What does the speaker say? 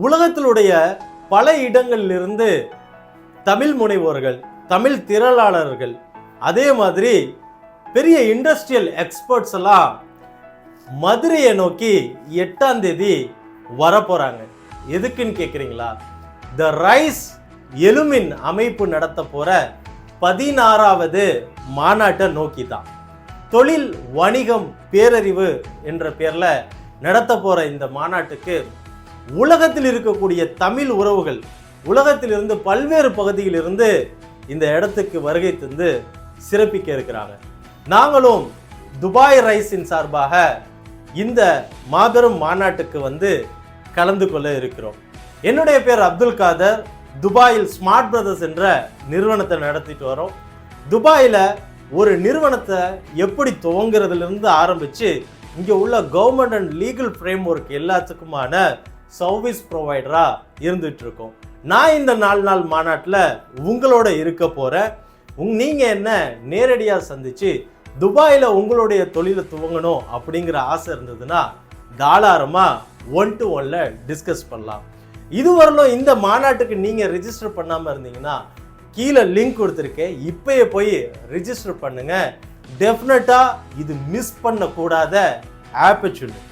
உலகத்திலுடைய பல இடங்களிலிருந்து தமிழ் முனைவோர்கள் தமிழ் திரளாளர்கள் அதே மாதிரி பெரிய இண்டஸ்ட்ரியல் எக்ஸ்பர்ட்ஸ் எல்லாம் மதுரையை நோக்கி எட்டாம் தேதி வரப்போகிறாங்க எதுக்குன்னு கேட்குறீங்களா த ரைஸ் எலுமின் அமைப்பு நடத்த போகிற பதினாறாவது மாநாட்டை நோக்கி தான் தொழில் வணிகம் பேரறிவு என்ற பேரில் நடத்த போகிற இந்த மாநாட்டுக்கு உலகத்தில் இருக்கக்கூடிய தமிழ் உறவுகள் உலகத்திலிருந்து பல்வேறு பகுதியிலிருந்து இந்த இடத்துக்கு வருகை தந்து சிறப்பிக்க இருக்கிறாங்க. நாங்களும் துபாய் ரைஸின் சார்பாக இந்த மாபெரும் மாநாட்டுக்கு வந்து கலந்து கொள்ள இருக்கிறோம். என்னுடைய பேர் அப்துல் காதர். துபாயில் ஸ்மார்ட் பிரதர்ஸ் என்ற நிறுவனத்தை நடத்திட்டு வரோம். துபாயில் ஒரு நிறுவனத்தை எப்படி துவங்குறதுலேருந்து ஆரம்பித்து இங்கே உள்ள government and legal framework எல்லாத்துக்குமான சர்வீஸ் ப்ரொவைடராக இருந்துகிட்ருக்கோம் நான் இந்த நாலு நாள் மாநாட்டில் உங்களோட இருக்க போகிறேன் உங் நீங்கள் என்ன நேரடியாக சந்தித்து துபாயில் உங்களுடைய தொழிலை துவங்கணும் அப்படிங்கிற ஆசை இருந்ததுன்னா தாராளமாக ஒன் டு ஒன்ல டிஸ்கஸ் பண்ணலாம். இதுவரையிலும் இந்த மாநாட்டுக்கு நீங்கள் ரிஜிஸ்டர் பண்ணாமல் இருந்தீங்கன்னா கீழே லிங்க் கொடுத்துருக்கேன். இப்போயே போய் ரிஜிஸ்டர் பண்ணுங்கள் டெஃபினட்டாக இது மிஸ் பண்ணக்கூடாத ஆப்பர்ச்சுனிட்டி.